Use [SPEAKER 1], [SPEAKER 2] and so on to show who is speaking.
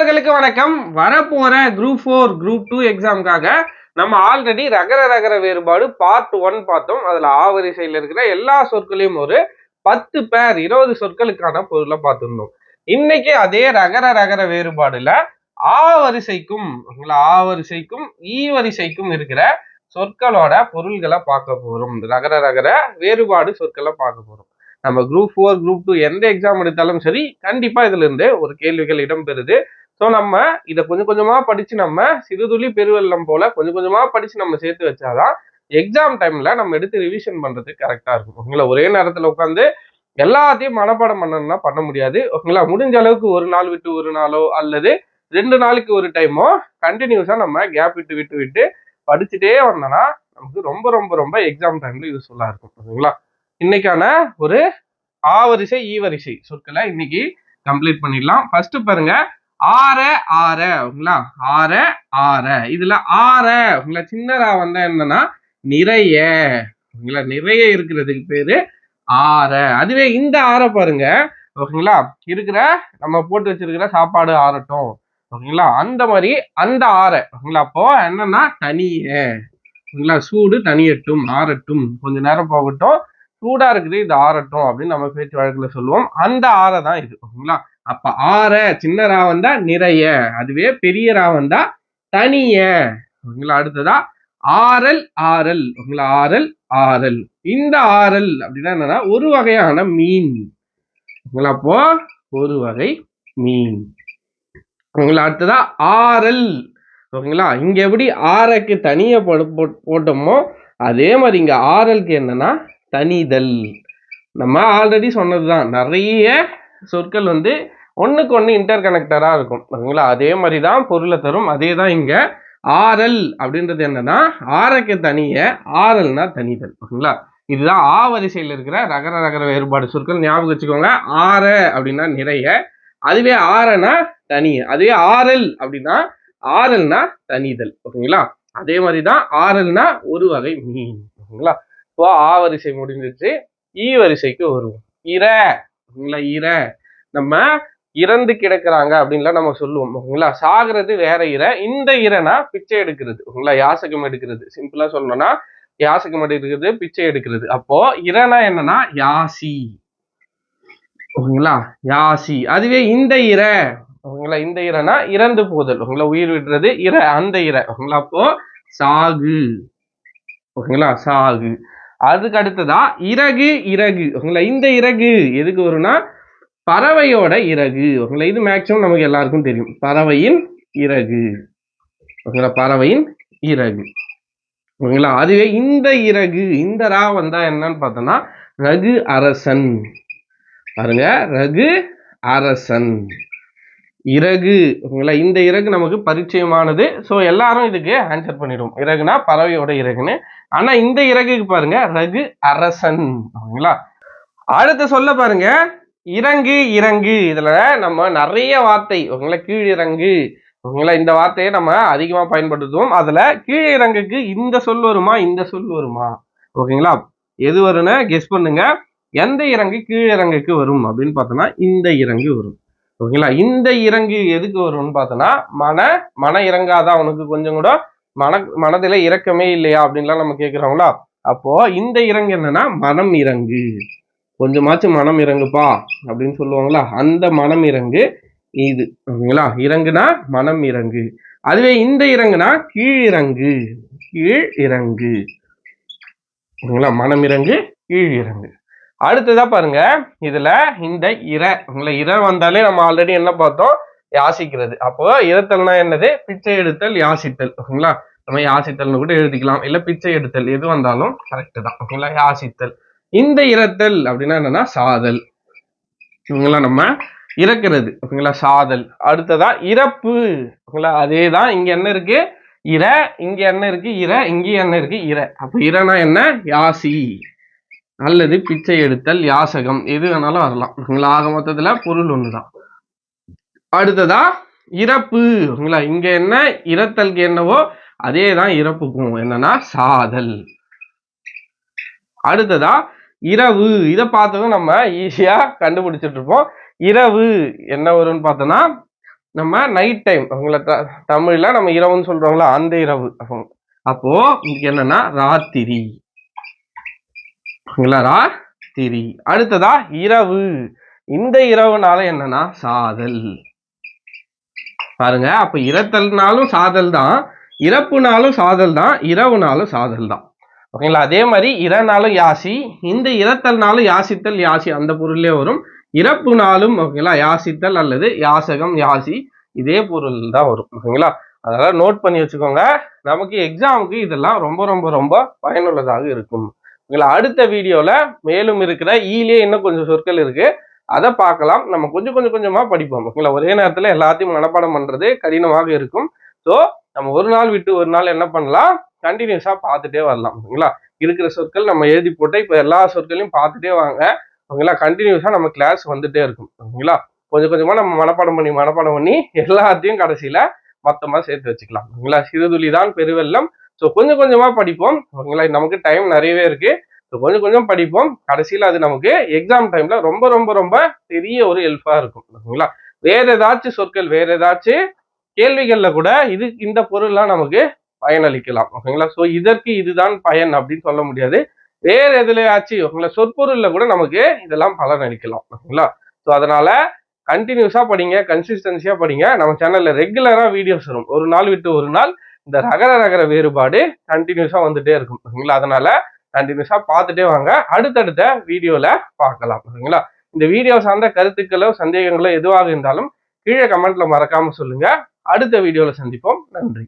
[SPEAKER 1] நண்பர்களுக்கு வணக்கம். வரப்போற குரூப் ஃபோர் குரூப் டூ எக்ஸாமுக்காக நம்ம ஆல்ரெடி ரகர ரகர வேறுபாடு பார்ட் ஒன் பார்த்தோம். அதுல ஆவரிசையில் இருக்கிற எல்லா சொற்களையும் ஒரு பத்து பேர் இருபது சொற்களுக்கான பொருளை பார்த்துருந்தோம். இன்னைக்கு அதே ரகர ரகர வேறுபாடுல ஆ வரிசைக்கும் உங்களை ஆ வரிசைக்கும் ஈ வரிசைக்கும் இருக்கிற சொற்களோட பொருள்களை பார்க்க போறோம். ரகர ரகர வேறுபாடு சொற்களை பார்க்க போறோம். நம்ம குரூப் ஃபோர் குரூப் டூ எந்த எக்ஸாம் எடுத்தாலும் சரி கண்டிப்பா இதுல இருந்து ஒரு கேள்விகள் இடம்பெறுது. ஸோ நம்ம இதை கொஞ்சம் கொஞ்சமாக படித்து நம்ம சிறுதுளி பெருவெள்ளம் போல கொஞ்சம் கொஞ்சமாக படித்து நம்ம சேர்த்து வச்சாதான் எக்ஸாம் டைமில் நம்ம எடுத்து ரிவிஷன் பண்ணுறதுக்கு கரெக்டாக இருக்கும். உங்களை ஒரே நேரத்தில் உட்காந்து எல்லாத்தையும் மனப்பாடம் பண்ணணும்னா பண்ண முடியாது. உங்களா முடிஞ்ச அளவுக்கு ஒரு நாள் விட்டு ஒரு நாளோ அல்லது ரெண்டு நாளைக்கு ஒரு டைமோ கண்டினியூஸாக நம்ம கேப் விட்டு விட்டு விட்டு படிச்சுட்டே வந்தோம்னா நமக்கு ரொம்ப ரொம்ப ரொம்ப எக்ஸாம் டைம்ல யூஸ்ஃபுல்லாக இருக்கும். ஓகேங்களா? இன்னைக்கான ஒரு ஆ வரிசை ஈ வரிசை சொற்களை இன்னைக்கு கம்ப்ளீட் பண்ணிடலாம். ஃபர்ஸ்ட் பாருங்க ஆற ஆற ஓகேங்களா? ஆற ஆற. இதுல ஆற உங்களை சின்னரா வந்தா என்னன்னா நிறைய ஓகேங்களா? நிறைய இருக்கிறதுக்கு பேரு ஆற. அதுவே இந்த ஆற பாருங்க ஓகேங்களா? இருக்கிற நம்ம போட்டு வச்சிருக்கிற சாப்பாடு ஆறட்டும் ஓகேங்களா? அந்த மாதிரி அந்த ஆற ஓகேங்களா? அப்போ என்னன்னா தனிய ஓகேங்களா? சூடு தனியட்டும் ஆறட்டும். கொஞ்ச நேரம் போகட்டும் சூடா இருக்குது இது ஆறட்டும் அப்படின்னு நம்ம பேச்சு வழக்குல சொல்லுவோம். அந்த ஆற தான் இது ஓகேங்களா? அப்ப ஆற சின்ன ரா வந்தா நிறைய. அதுவே பெரிய ரா வந்தா தனிய. ஓகேங்களா அடுத்ததா ஆரல் ஆரல் ஓகேங்களா ஆரல் ஆரல் இந்த ஆரல் அப்படின்னா என்னன்னா ஒரு வகையான மீன். ஓகேங்களா அப்போ ஒரு வகை மீன். ஓகேங்களா அடுத்ததா ஆரல் ஓகேங்களா? இங்க எப்படி ஆரைக்கு தனிய போட்டோமோ அதே மாதிரி இங்க ஆரலுக்கு என்னன்னா தனிதல். நம்ம ஆல்ரெடி சொன்னதுதான். நிறைய சொற்கள் வந்து ஒன்றுக்கு ஒன்று இன்டர் கனெக்டராக இருக்கும். ஓகேங்களா அதே மாதிரி தான் பொருளை தரும். அதே தான் இங்கே ஆரல் அப்படின்றது என்னன்னா ஆரக்கு தனிய ஆரல்னா தனிதல். ஓகேங்களா இதுதான் ஆ வரிசையில் இருக்கிற ரகர ரகர வேறுபாடு சொற்கள். ஞாபகம் வச்சுக்கோங்க. ஆர அப்படின்னா நிறைய. அதுவே ஆரனா தனிய அதுவே ஆரல் அப்படின்னா ஆரல்னா தனிதல். ஓகேங்களா அதே மாதிரி தான் ஆரல்னா ஒரு வகை மீன். ஓகேங்களா இப்போ ஆ வரிசை முடிஞ்சிச்சு ஈ வரிசைக்கு வருவோம். இர. ஓகேங்களா இர. நம்ம இறந்து கிடக்குறாங்க அப்படின்லாம் நம்ம சொல்லுவோம் ஓகேங்களா? சாகிறது வேற இறை இந்த இறைனா பிச்சை எடுக்கிறது ஓகேங்களா? யாசகம் எடுக்கிறது. சிம்பிளா சொல்லணும்னா யாசகம் எடுக்கிறது பிச்சை எடுக்கிறது. அப்போ இறைனா என்னன்னா யாசி. ஓகேங்களா? யாசி. அதுவே இந்த இறை ஓகேங்களா? இந்த இறைனா இறந்து போதல் ஓகேங்களா? உயிர் விடுறது இர அந்த இறை ஓகேங்களா? அப்போ சாகு. ஓகேங்களா? சாகு. அதுக்கு அடுத்ததா இறகு இறகு ஓகேங்களா? இந்த இறகு எதுக்கு வரும்னா பறவையோட இறகு. ஓகேங்களா இது மேக்சிமம் நமக்கு எல்லாருக்கும் தெரியும். பறவையின் இறகு. ஓகேங்களா பறவையின் இறகு. ஓகேங்களா அதுவே இந்த இறகு இந்த ரா வந்தா என்னன்னு பார்த்தோம்னா ரகு அரசன். பாருங்க ரகு அரசன். இறகு. ஓகேங்களா இந்த இறகு நமக்கு பரிச்சயமானது. ஸோ எல்லாரும் இதுக்கு ஆன்சர் பண்ணிடுவோம். இறகுனா பறவையோட இறகுன்னு. ஆனால் இந்த இறகுக்கு பாருங்க ரகு அரசன். ஓகேங்களா அடுத்த சொல்ல பாருங்க இறங்கு இறங்கு. இதுல நம்ம நிறைய வார்த்தை ஓகேங்களா கீழிறங்கு ஓகேங்களா இந்த வார்த்தையை நம்ம அதிகமா பயன்படுத்துவோம். அதுல கீழிறங்குக்கு இந்த சொல் வருமா இந்த சொல் வருமா? ஓகேங்களா? எது வரும்னு கெஸ் பண்ணுங்க. எந்த இறங்கு கீழிறங்குக்கு வரும் அப்படின்னு பார்த்தோம்னா இந்த இறங்கு வரும். ஓகேங்களா? இந்த இறங்கு எதுக்கு வரும்னு பார்த்தோன்னா மன மன இறங்காதா உனக்கு கொஞ்சம் கூட? மன மனதில இறக்கமே இல்லையா அப்படின்லாம் நம்ம கேட்கிறோங்களா? அப்போ இந்த இறங்கு என்னன்னா மனம் இறங்கு. கொஞ்சமாச்சும் மனம் இறங்குப்பா அப்படின்னு சொல்லுவாங்களா? அந்த மனம் இறங்கு இது ஓகேங்களா? இறங்குனா மனம் இறங்கு. அதுவே இந்த இறங்குனா கீழ் இறங்கு. கீழ் இறங்கு. ஓகேங்களா? மனம் இறங்கு கீழ் இறங்கு. அடுத்ததா பாருங்க இதுல இந்த இர உங்களை இர வந்தாலே நம்ம ஆல்ரெடி என்ன பார்த்தோம்? யாசிக்கிறது. அப்போ இரத்தல்னா என்னது? பிச்சை எடுத்தல் யாசித்தல் ஓகேங்களா? நம்ம யாசித்தல்னு கூட எழுதிக்கலாம். இல்ல பிச்சை எடுத்தல் எது வந்தாலும் கரெக்ட் தான். ஓகேங்களா? யாசித்தல். இந்த இரத்தல் அப்படின்னா என்னன்னா சாதல். இவங்கெல்லாம் நம்ம இறக்குறது. ஓகேங்களா? சாதல். அடுத்ததா இறப்பு. ஓகேங்களா? அதே தான் இங்க என்ன இருக்கு? இர இங்க என்ன இருக்கு? இர இங்கே என்ன இருக்கு? இர அப்ப இரனா என்ன? யாசி. அல்லது பிச்சை எடுத்தல் யாசகம். எது வேணாலும் வரலாம். ஓகேங்களா? ஆக மொத்தத்துல பொருள் ஒண்ணுதான். அடுத்ததா இறப்பு. ஓகேங்களா? இங்க என்ன? இறத்தலுக்கு என்னவோ அதே தான் இறப்புக்கும். என்னன்னா சாதல். அடுத்ததா இரவு. இதை பார்த்ததும் நம்ம ஈஸியா கண்டுபிடிச்சிட்டு இருப்போம். இரவு என்ன வரும்னு பார்த்தோம்னா நம்ம நைட் டைம் அவங்கள த- தமிழ்ல நம்ம இரவுன்னு சொல்றோங்களா அந்த இரவு. அப்போ- அப்போ இங்க என்னன்னா ராத்திரி. ஓகேங்களா ராத்திரி. அடுத்ததா இரவு. இந்த இரவுனால என்னன்னா சாதல். பாருங்க அப்ப இரத்தல்னாலும் சாதல் தான் இறப்புனாலும் சாதல் தான் இரவுனாலும் சாதல் தான். ஓகேங்களா? அதே மாதிரி இரனாலும் யாசி இந்த இறத்தல்னாலும் யாசித்தல் யாசி அந்த பொருளே வரும். இறப்பு நாளும் ஓகேங்களா யாசித்தல் அல்லது யாசகம் யாசி இதே பொருள் தான் வரும் ஓகேங்களா? அதெல்லாம் நோட் பண்ணி வச்சுக்கோங்க. நமக்கு எக்ஸாமுக்கு இதெல்லாம் ரொம்ப ரொம்ப ரொம்ப பயனுள்ளதாக இருக்கும். ஓகேங்களா? அடுத்த வீடியோல மேலும் இருக்கிற ஈலே இன்னும் கொஞ்சம் சொற்கள் இருக்கு. அதை பார்க்கலாம். நம்ம கொஞ்சம் கொஞ்சம் கொஞ்சமா படிப்போம் ஓகேங்களா? ஒரே நேரத்துல எல்லாத்தையும் மனப்பாடம் பண்றது கடினமாக இருக்கும். ஸோ நம்ம ஒரு நாள் விட்டு ஒரு நாள் என்ன பண்ணலாம்? கண்டினியூஸாக பார்த்துட்டே வரலாம் ஓகேங்களா இருக்கிற சொற்கள் நம்ம எழுதி போட்டு இப்போ எல்லா சொற்களையும் பார்த்துட்டே வாங்க ஓகேங்களா கண்டினியூஸாக நம்ம கிளாஸ் வந்துட்டே இருக்கும் ஓகேங்களா கொஞ்சம் கொஞ்சமாக நம்ம மனப்பாடம் பண்ணி மனப்பாடம் பண்ணி எல்லாத்தையும் கடைசியில் மொத்தமாக சேர்த்து வச்சுக்கலாம் ஓகேங்களா சிறுதுளி தான் பெருவெல்லம் ஸோ கொஞ்சம் கொஞ்சமாக படிப்போம் ஓகேங்களா நமக்கு டைம் நிறையவே இருக்குது ஸோ கொஞ்சம் கொஞ்சம் படிப்போம். கடைசியில் அது நமக்கு எக்ஸாம் டைமில் ரொம்ப ரொம்ப ரொம்ப பெரிய ஒரு ஹெல்ப்பாக இருக்கும் ஓகேங்களா வேறு ஏதாச்சும் சொற்கள் வேறு ஏதாச்சும் கேள்விகளில் கூட இது இந்த பொருள்லாம் நமக்கு பயனளிக்கலாம் ஓகேங்களா? ஸோ இதற்கு இதுதான் பயன் அப்படின்னு சொல்ல முடியாது. வேற எதுலயாச்சும் ஓகேங்களா? சொற்பொருள்ல கூட நமக்கு இதெல்லாம் பலன் அளிக்கலாம் ஓகேங்களா? ஸோ அதனால கண்டினியூஸா படிங்க கன்சிஸ்டன்சியா படிங்க. நம்ம சேனல்ல ரெகுலரா வீடியோஸ் வரும். ஒரு நாள் விட்டு ஒரு நாள் இந்த ரகர ரகர வேறுபாடு கண்டினியூஸா வந்துட்டே இருக்கும் ஓகேங்களா? அதனால கண்டினியூஸா பார்த்துட்டே வாங்க. அடுத்தடுத்த வீடியோல பார்க்கலாம் ஓகேங்களா? இந்த வீடியோ சார்ந்த கருத்துக்களோ சந்தேகங்களோ எதுவாக இருந்தாலும் கீழே கமெண்ட்ல மறக்காம சொல்லுங்க. அடுத்த வீடியோல சந்திப்போம். நன்றி.